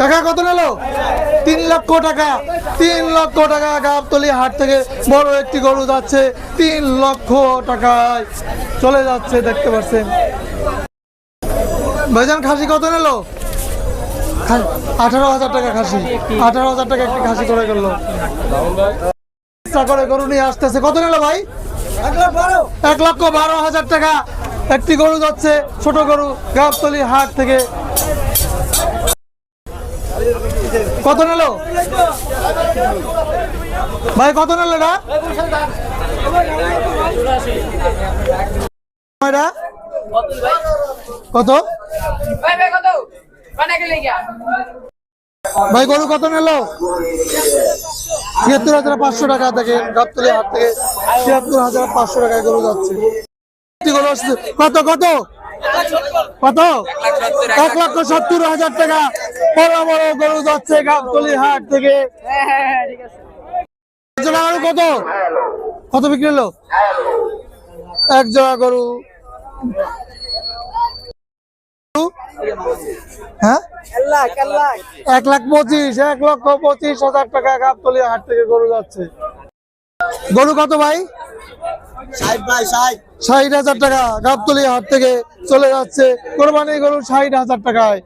কাকা কত নিল? তিন লক্ষ টাকা। তিন লক্ষ টাকা গাবতলি হাট থেকে বড় একটি গরু যাচ্ছে তিন লক্ষ টাকায়। চলে যাচ্ছে দেখতে পাচ্ছেন। ভাইজান খাসি কত নিল? আঠারো হাজার টাকা খাসি। আঠারো হাজার টাকা একটি খাসি করে করল। করে গরু নিয়ে আসতেছে। কত নিল ভাই? এক লক্ষ বারো হাজার টাকা। একটি গরু যাচ্ছে ছোট গরু গাবতলি হাট থেকে কত নিল? ভাই, কত নিল এটা? কত? ভাই, গরু কত নিল? ছিয়াত্তর হাজার পাঁচশো টাকা থেকে, গাবতলি হাট থেকে ছিয়াত্তর হাজার পাঁচশো টাকায় গরু যাচ্ছে। কত কত? কত? এক লক্ষ সত্তর হাজার টাকা। বড় বড় গরু যাচ্ছে গাবতলি হাট থেকে। জোড়া গরু কত? কত বিক্রি হলো? এক জোড়া গরু। হ্যাঁ? এক লাখ পঁচিশ এক লক্ষ পঁচিশ হাজার টাকা গাবতলি হাট থেকে গরু যাচ্ছে। গরু কত ভাই? ষাট হাজার টাকা গাবতলি হাট থেকে চলে যাচ্ছে। কোরবানি গরু ষাট হাজার টাকায়।